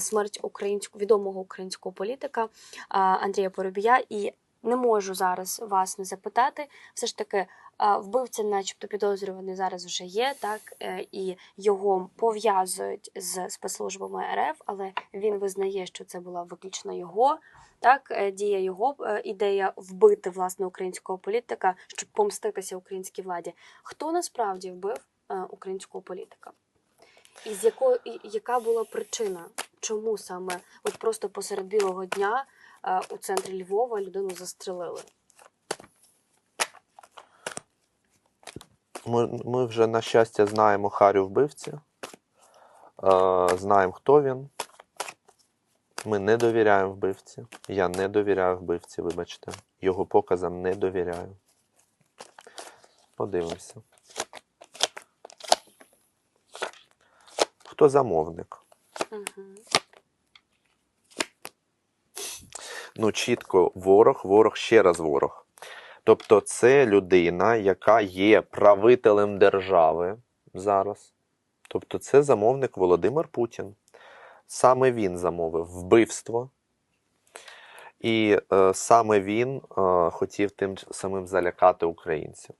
смерть українського відомого українського політика Андрія Поробія. І не можу зараз вас не запитати. Все ж таки, вбивця, начебто, підозрюваний зараз вже є, так е, і його пов'язують з спецслужбами РФ, але він визнає, що це була виключно його. Так, е, дія його е, ідея вбити власне українського політика, щоб помститися українській владі. Хто насправді вбив українського політика? І з якою яка була причина? Чому саме от просто посеред білого дня е, у центрі Львова людину застрелили? Ми, ми вже, на щастя, знаємо Харю вбивці, е, знаємо, хто він. Ми не довіряємо вбивці. Я не довіряю вбивці, вибачте. Його показам не довіряю. Подивимося. Хто замовник? Угу. Ну, чітко ворог, ворог, ще раз ворог. Тобто, це людина, яка є правителем держави зараз. Тобто, це замовник Володимир Путін. Саме він замовив вбивство. І е, саме він е, хотів тим самим залякати українців.